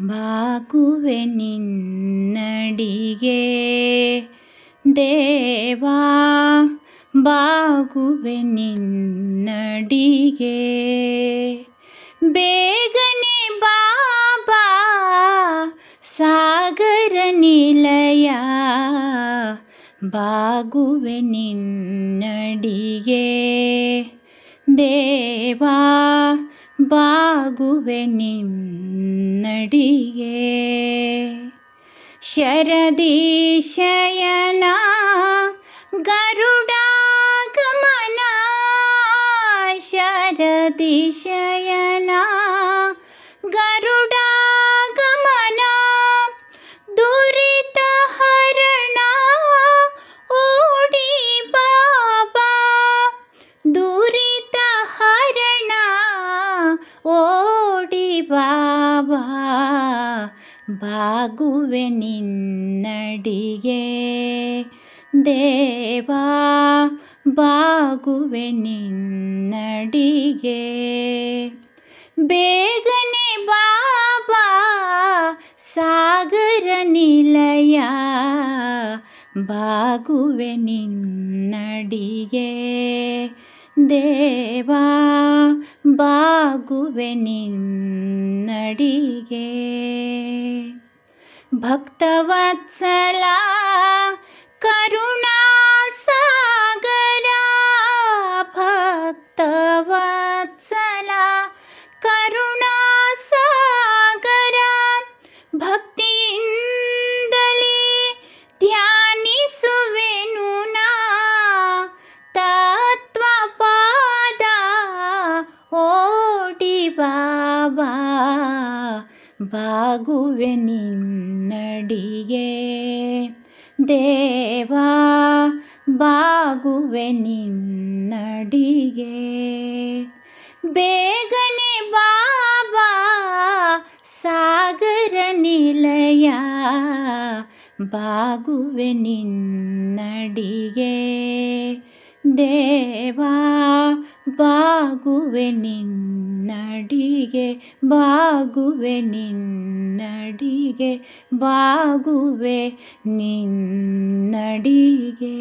ಬಾಗುವೆ ನಿನ್ನಡಿಗೆ. ದೇವಾ ಬಾಗುವೆ ನಿನ್ನಡಿಗೆ. ಬೇಗನೆ ಬಾಬಾ ಸಾಗರ ನಿಲಯ. ಬಾಗುವೆ ನಿನ್ನಡಿಗೆ. ದೇವಾ ಬಾಗುವೆ ನಿನ್ನಡಿಗೆ शरदि शयना गरुडागमना। शरदिशयना ಬಾಬಾ ಬಾಗುವೆ ನಿನ್ನಡಿಗೆ. ದೇವಾ ಬಾಗುವೆ ನಿನ್ನಡಿಗೆ. ಬೇಗನೆ ಬಾಬಾ ಸಾಗರ ನಿಲಯ ಬಾಗುವೆ ನಿನ್ನಡಿಗೆ. ದೇವಾ ಬಾಗುವೆ ನಿನ್ನಡಿಗೆ ಭಕ್ತವತ್ಸಲ ಬಾಬಾ ಬಾಗುವೆ ನಿನ್ನಡಿಗೆ. ದೇವಾ ಬಾಗುವೆ ನಿನ್ನಡಿಗೆ. ಬೇಗನೆ ಬಾಬಾ ಸಾಗರ ನಿಲಯ ಬಾಗುವೆ ನಿನ್ನಡಿಗೆ. ದೇವಾ ಬಾಗುವೆ ನಿನ್ನಡಿಗೆ ಬಾಗುವೆ ನಿನ್ನಡಿಗೆ ಬಾಗುವೆ ನಿನ್ನಡಿಗೆ.